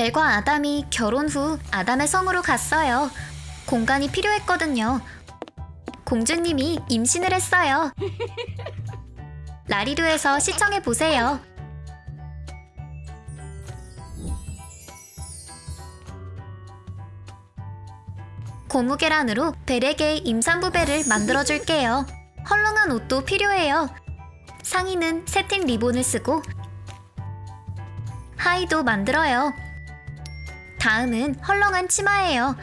벨과 아담이 결혼 후 아담의 성으로 갔어요. 공간이 필요했거든요. 공주님이 임신을 했어요. 라리루에서 시청해 보세요. 고무 계란으로 벨에게 임산부배를 만들어 줄게요. 헐렁한 옷도 필요해요. 상의는 세틴 리본을 쓰고 하의도 만들어요. 다음은 헐렁한 치마예요.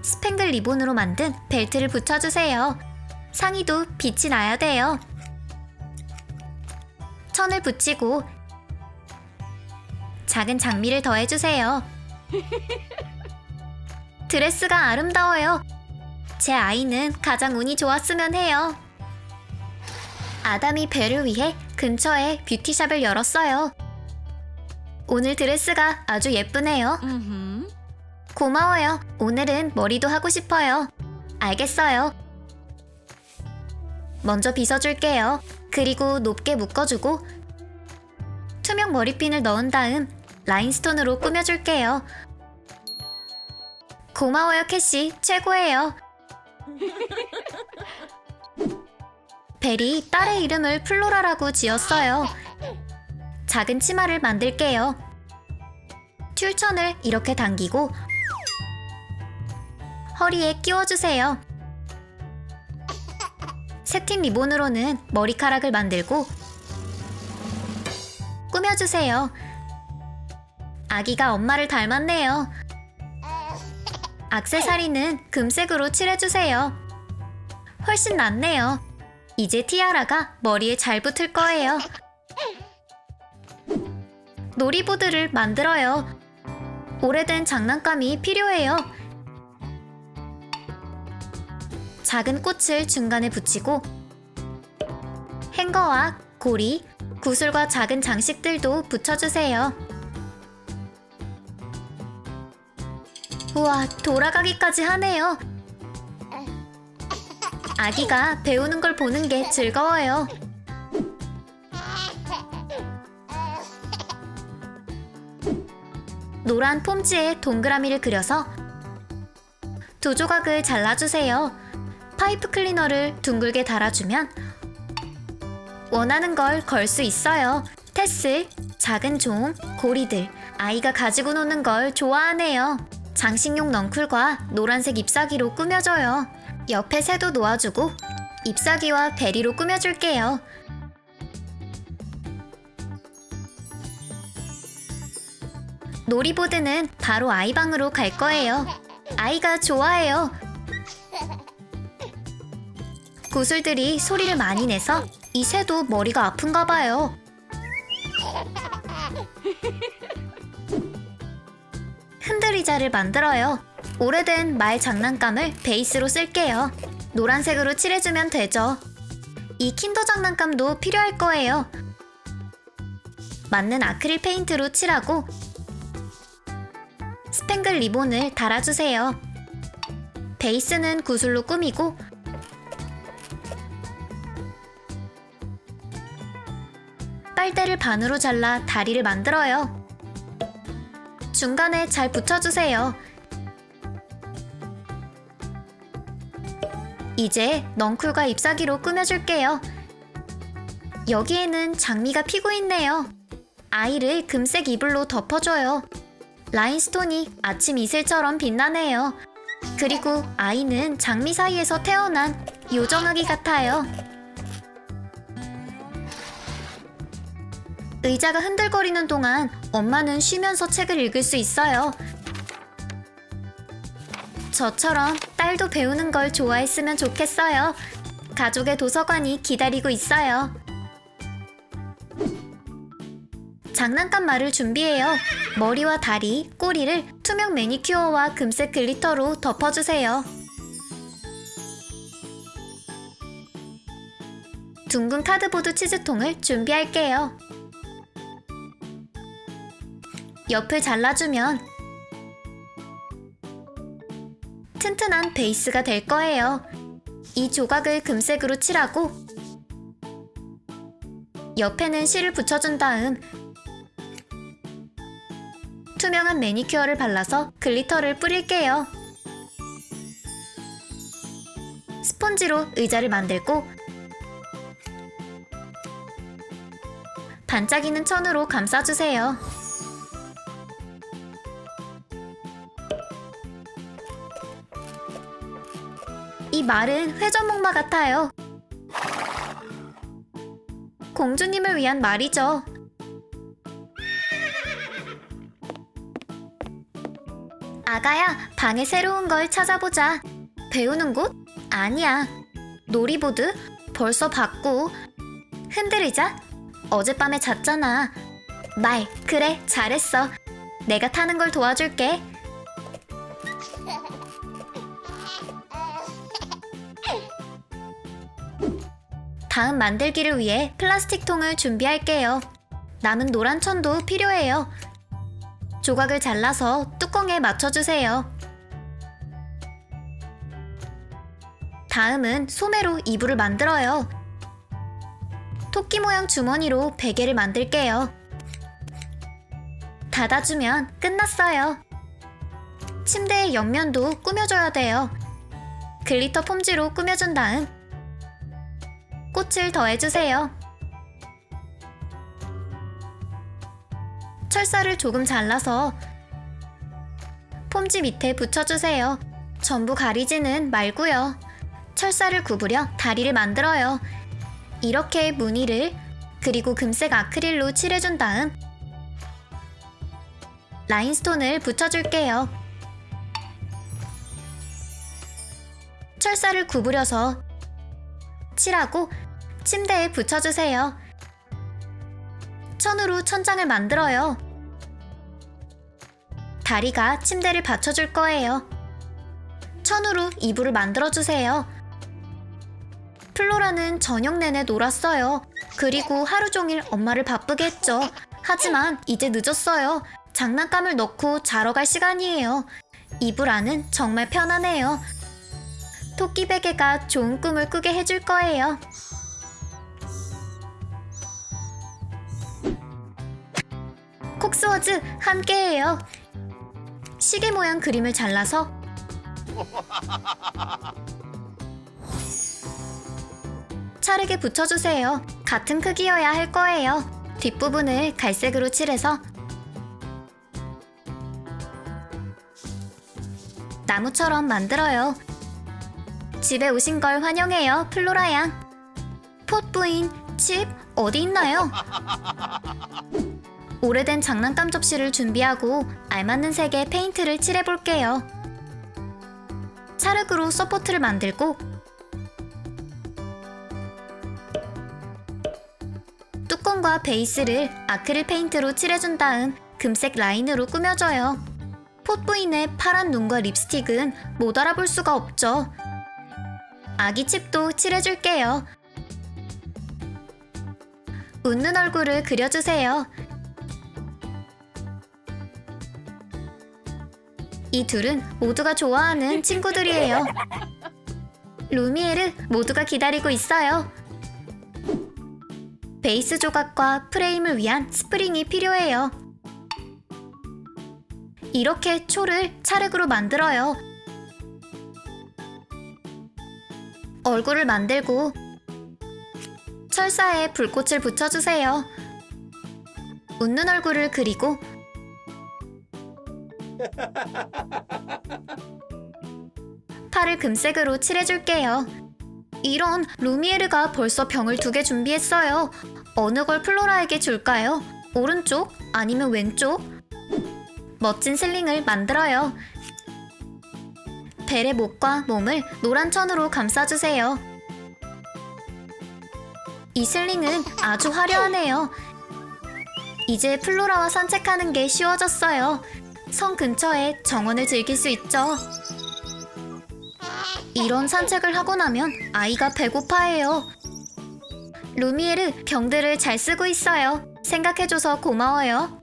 스팽글 리본으로 만든 벨트를 붙여주세요. 상의도 빛이 나야 돼요. 천을 붙이고 작은 장미를 더해주세요. 드레스가 아름다워요. 제 아이는 가장 운이 좋았으면 해요. 아담이 벨을 위해 근처에 뷰티샵을 열었어요. 오늘 드레스가 아주 예쁘네요. Mm-hmm. 고마워요. 오늘은 머리도 하고 싶어요. 알겠어요. 먼저 빗어줄게요. 그리고 높게 묶어주고 투명 머리핀을 넣은 다음 라인스톤으로 꾸며줄게요. 고마워요, 캐시. 최고예요. 벨이 딸의 이름을 플로라라고 지었어요. 작은 치마를 만들게요. 튤천을 이렇게 당기고 허리에 끼워주세요. 세틴 리본으로는 머리카락을 만들고 꾸며주세요. 아기가 엄마를 닮았네요. 악세사리는 금색으로 칠해주세요. 훨씬 낫네요. 이제 티아라가 머리에 잘 붙을 거예요. 놀이보드를 만들어요. 오래된 장난감이 필요해요. 작은 꽃을 중간에 붙이고 행거와 고리, 구슬과 작은 장식들도 붙여주세요. 우와, 돌아가기까지 하네요. 아기가 배우는 걸 보는 게 즐거워요. 노란 폼지에 동그라미를 그려서 두 조각을 잘라주세요. 파이프 클리너를 둥글게 달아주면 원하는 걸 걸 수 있어요. 테슬, 작은 종, 고리들, 아이가 가지고 노는 걸 좋아하네요. 장식용 넝쿨과 노란색 잎사귀로 꾸며줘요. 옆에 새도 놓아주고 잎사귀와 베리로 꾸며줄게요. 놀이보드는 바로 아이방으로 갈 거예요. 아이가 좋아해요. 구슬들이 소리를 많이 내서 이 새도 머리가 아픈가 봐요. 흔들의자를 만들어요. 오래된 말 장난감을 베이스로 쓸게요. 노란색으로 칠해주면 되죠. 이 킨더 장난감도 필요할 거예요. 맞는 아크릴 페인트로 칠하고 스팽글 리본을 달아주세요. 베이스는 구슬로 꾸미고 빨대를 반으로 잘라 다리를 만들어요. 중간에 잘 붙여주세요. 이제 넝쿨과 잎사귀로 꾸며줄게요. 여기에는 장미가 피고 있네요. 아이를 금색 이불로 덮어줘요. 라인스톤이 아침 이슬처럼 빛나네요. 그리고 아이는 장미 사이에서 태어난 요정아기 같아요. 의자가 흔들거리는 동안 엄마는 쉬면서 책을 읽을 수 있어요. 저처럼 딸도 배우는 걸 좋아했으면 좋겠어요. 가족의 도서관이 기다리고 있어요. 장난감 말을 준비해요. 머리와 다리, 꼬리를 투명 매니큐어와 금색 글리터로 덮어주세요. 둥근 카드보드 치즈통을 준비할게요. 옆을 잘라주면 튼튼한 베이스가 될 거예요. 이 조각을 금색으로 칠하고 옆에는 실을 붙여준 다음 투명한 매니큐어를 발라서 글리터를 뿌릴게요. 스폰지로 의자를 만들고 반짝이는 천으로 감싸주세요. 이 말은 회전목마 같아요. 공주님을 위한 말이죠. 아가야, 방에 새로운 걸 찾아보자. 배우는 곳? 아니야. 놀이보드? 벌써 봤고. 흔들리자? 어젯밤에 잤잖아. 말, 그래, 잘했어. 내가 타는 걸 도와줄게. 다음 만들기를 위해 플라스틱 통을 준비할게요. 남은 노란 천도 필요해요. 조각을 잘라서 뚜껑에 맞춰주세요. 다음은 소매로 이불을 만들어요. 토끼 모양 주머니로 베개를 만들게요. 닫아주면 끝났어요. 침대의 옆면도 꾸며줘야 돼요. 글리터 폼지로 꾸며준 다음 꽃을 더해주세요. 철사를 조금 잘라서 폼지 밑에 붙여주세요. 전부 가리지는 말고요. 철사를 구부려 다리를 만들어요. 이렇게 무늬를 그리고 금색 아크릴로 칠해준 다음 라인스톤을 붙여줄게요. 철사를 구부려서 칠하고 침대에 붙여주세요. 천으로 천장을 만들어요. 다리가 침대를 받쳐줄 거예요. 천으로 이불을 만들어주세요. 플로라는 저녁 내내 놀았어요. 그리고 하루 종일 엄마를 바쁘게 했죠. 하지만 이제 늦었어요. 장난감을 넣고 자러 갈 시간이에요. 이불 안은 정말 편하네요. 토끼 베개가 좋은 꿈을 꾸게 해줄 거예요. 콕스워즈 함께해요. 시계 모양 그림을 잘라서 차르게 붙여주세요. 같은 크기여야 할 거예요. 뒷부분을 갈색으로 칠해서 나무처럼 만들어요. 집에 오신 걸 환영해요, 플로라 양. 폿 부인, 칩, 어디 있나요? 오래된 장난감 접시를 준비하고 알맞는 색의 페인트를 칠해볼게요. 찰흙으로 서포트를 만들고 뚜껑과 베이스를 아크릴 페인트로 칠해준 다음 금색 라인으로 꾸며줘요. 폿부인의 파란 눈과 립스틱은 못 알아볼 수가 없죠. 아기 칩도 칠해줄게요. 웃는 얼굴을 그려주세요. 이 둘은 모두가 좋아하는 친구들이에요. 루미에르 모두가 기다리고 있어요. 베이스 조각과 프레임을 위한 스프링이 필요해요. 이렇게 초를 찰흙으로 만들어요. 얼굴을 만들고 철사에 불꽃을 붙여주세요. 웃는 얼굴을 그리고 팔을 금색으로 칠해줄게요. 이런 루미에르가 벌써 병을 두 개 준비했어요. 어느 걸 플로라에게 줄까요? 오른쪽? 아니면 왼쪽? 멋진 슬링을 만들어요. 벨의 목과 몸을 노란 천으로 감싸주세요. 이 슬링은 아주 화려하네요. 이제 플로라와 산책하는 게 쉬워졌어요. 성 근처에 정원을 즐길 수 있죠. 이런 산책을 하고 나면 아이가 배고파해요. 루미에르 병들을 잘 쓰고 있어요. 생각해줘서 고마워요.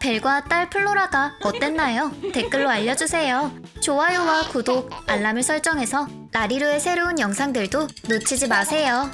벨과 딸 플로라가 어땠나요? 댓글로 알려주세요. 좋아요와 구독, 알람을 설정해서 라리루의 새로운 영상들도 놓치지 마세요.